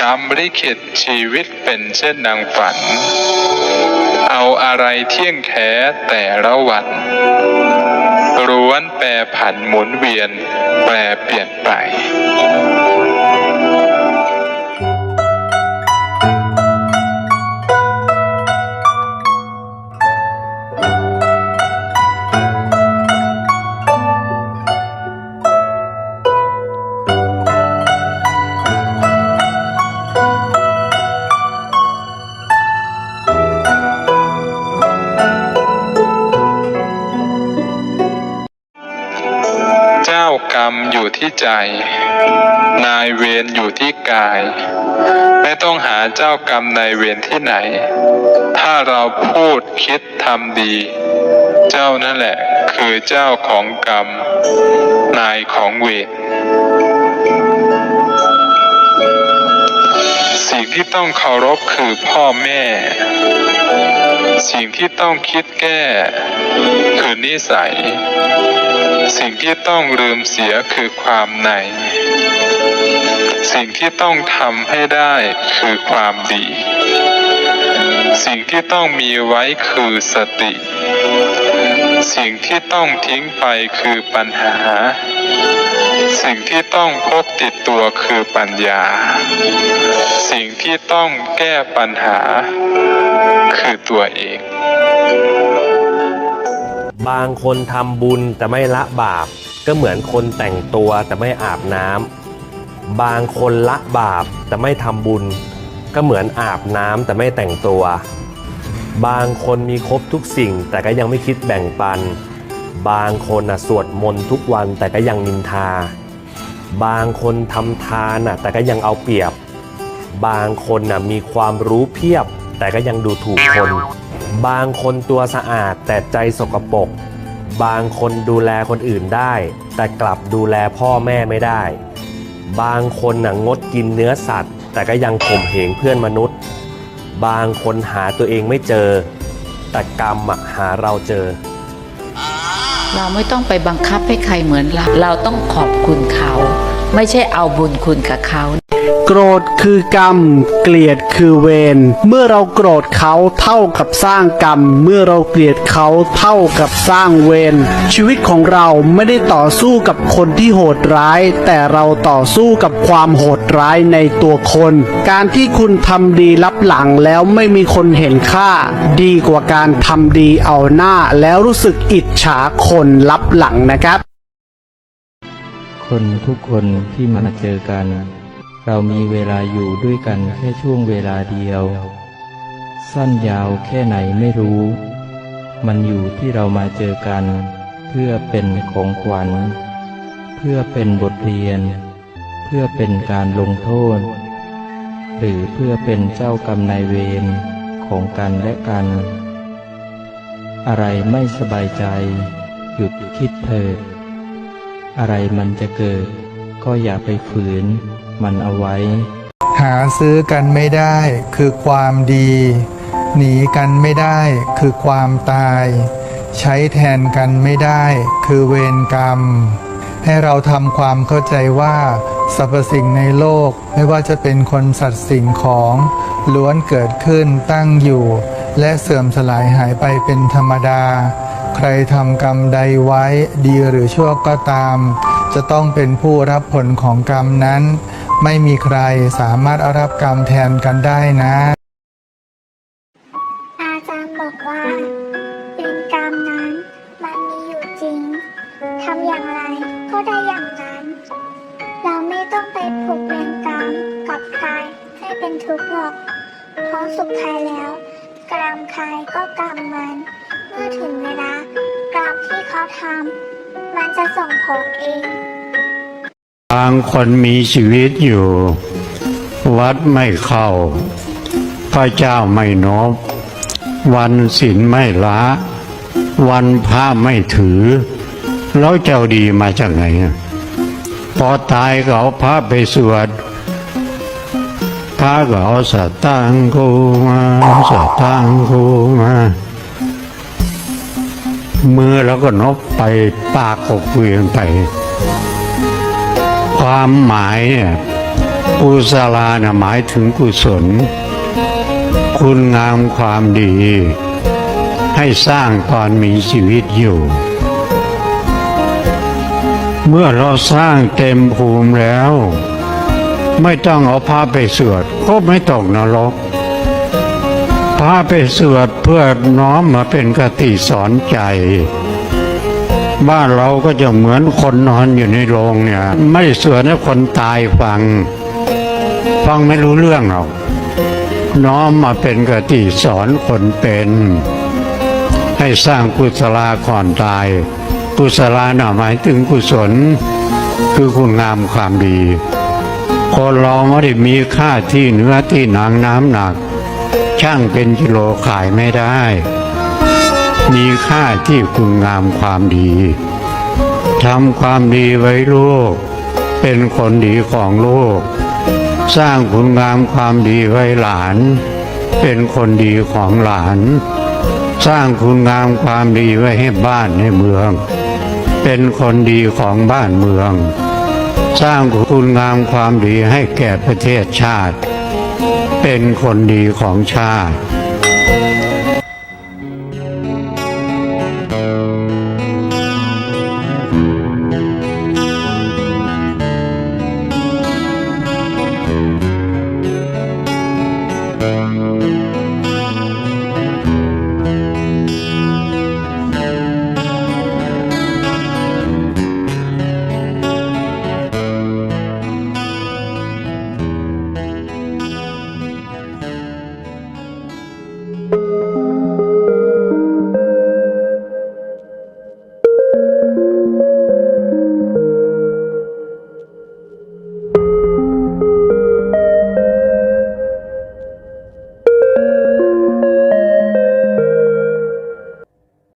กรรมลิขิตชีวิตเป็นเช่นดังฝัน เอาอะไรเที่ยงแท้แต่ละวันร้วนแปรผันหมุนเวียนแปรเปลี่ยนไป กรรมอยู่ที่ใจ นายเวรอยู่ที่กาย ไม่ต้องหาเจ้ากรรมนายเวรที่ไหน ถ้าเราพูดคิดทำดี เจ้านั่นแหละ คือเจ้าของกรรม นายของเวรสิ่งที่ต้องเคารพคือพ่อแม่ สิ่งที่ต้องคิดแก้ คือนิสัย สิ่งที่ต้องลืมเสียคือความใน สิ่งที่ต้องทำให้ได้คือความดี สิ่งที่ต้องมีไว้คือสติ สิ่งที่ต้องทิ้งไปคือปัญหา สิ่งที่ต้องพกติดตัวคือปัญญา สิ่งที่ต้องแก้ปัญหาคือตัวเอง บางคนทำบุญแต่ไม่ละบาป ก็เหมือนคนแต่งตัวแต่ไม่อาบน้ำบางคนละบาปแต่ไม่ทำบุญ ก็เหมือนอาบน้ำแต่ไม่แต่งตัว บางคนมีครบทุกสิ่งแต่ก็ยังไม่คิดแบ่งปัน บางคนน่ะสวดมนต์ทุกวันแต่ก็ยังนินทา บางคนทำทานน่ะแต่ก็ยังเอาเปรียบ บางคนน่ะมีความรู้เพียบ แต่ก็ยังดูถูกคน บางคนตัวสะอาดแต่ใจสกปรก บางคนดูแลคนอื่นได้ แต่กลับดูแลพ่อแม่ไม่ได้ บางคนหน่ะงดกินเนื้อสัตว์ แต่ก็ยังข่มเหงเพื่อนมนุษย์ บางคนหาตัวเองไม่เจอ แต่กรรมหาเราเจอ เราไม่ต้องไปบังคับให้ใครเหมือนเรา เราต้องขอบคุณเขา ไม่ใช่เอาบุญคุณกับเขา โกรธคือกรรม เกลียดคือเวร เมื่อเราโกรธเขาเท่ากับสร้างกรรม เมื่อเราเกลียดเขาเท่ากับสร้างเวร ชีวิตของเราไม่ได้ต่อสู้กับคนที่โหดร้าย แต่เราต่อสู้กับความโหดร้ายในตัวคน การที่คุณทำดีรับหลังแล้วไม่มีคนเห็นค่า ดีกว่าการทำดีเอาหน้าแล้วรู้สึกอิจฉาคนรับหลังนะครับ คนทุกคนที่มาเจอกัน เรามีเวลาอยู่ด้วยกันแค่ช่วงเวลาเดียว สั้นยาวแค่ไหนไม่รู้ มันอยู่ที่เรามาเจอกัน เพื่อเป็นของขวัญ เพื่อเป็นบทเรียน เพื่อเป็นการลงโทษ หรือเพื่อเป็นเจ้ากรรมนายเวรของกันและกัน อะไรไม่สบายใจ หยุดคิดเถิดอะไรมันจะเกิด ก็อย่าไปฝืน มันเอาไว้ หาซื้อกันไม่ได้คือความดี หนีกันไม่ได้คือความตาย ใช้แทนกันไม่ได้คือเวรกรรม ให้เราทำความเข้าใจว่าสรรพสิ่งในโลกไม่ว่าจะเป็นคนสัตว์สิ่งของล้วนเกิดขึ้นตั้งอยู่ และเสื่อมสลายหายไปเป็นธรรมดา ใครทำกรรมใดไว้ดีหรือชั่วก็ตาม จะต้องเป็นผู้รับผลของกรรมนั้น ไม่มีใครสามารถเอารับกรรมแทนกันได้นะ อาจารย์บอกว่าเป็นกรรมนั้นมันมีอยู่จริงทำอย่างไรก็ได้อย่างนั้น เราไม่ต้องไปผูกเวรกรรมกับใครให้เป็นทุกข์หรอกเพราะสุดท้ายแล้ว กรรมใครก็กรรมมัน เมื่อถึงเวลากรรมที่เขาทำมันจะส่งผลเอง บางคนมีชีวิตอยู่ วัดไม่เข้า พระเจ้าไม่นบ วันศีลไม่ละ วันพระไม่ถือ แล้วเจ้าดีมาจากไหน พอตายก็เอาพระไปสวดพระก็เอาสตางค์กูมาสตางค์กูมามือแล้วก็นบไปปากก็เวียนไป ความหมายเนี่ยกุศลานะหมายถึงกุศล คุณงามความดี ให้สร้างตอนมีชีวิตอยู่ เมื่อเราสร้างเต็มภูมิแล้ว ไม่ต้องเอาพระไปสวดก็ไม่ตกนรกพระไปสวดเพื่อน้อมมาเป็นกติสอนใจ บ้านเราก็จะเหมือนคนนอนอยู่ในโรงเนี่ย ไม่สวดให้คนตายฟัง ฟังไม่รู้เรื่องหรอกน้อมมาเป็นกติสอนคนเป็น ให้สร้างกุศลาก่อนตาย กุศลาน่ะหมายถึงกุศล คือคุณงามความดี คนเราไม่ได้มีค่าที่เนื้อที่หนังน้ำหนัก ช่างเป็นกิโลขายไม่ได้ มีค่าที่คุณงามความดีทำความดีไว้ลูกเป็นคนดีของลูกสร้างคุณงามความดีไว้หลาน เป็นคนดีของหลาน สร้างคุณงามความดีไว้ให้บ้านให้เมือง เป็นคนดีของบ้านเมือง สร้างคุณงามความดีให้แก่ประเทศชาติ เป็นคนดีของชาติ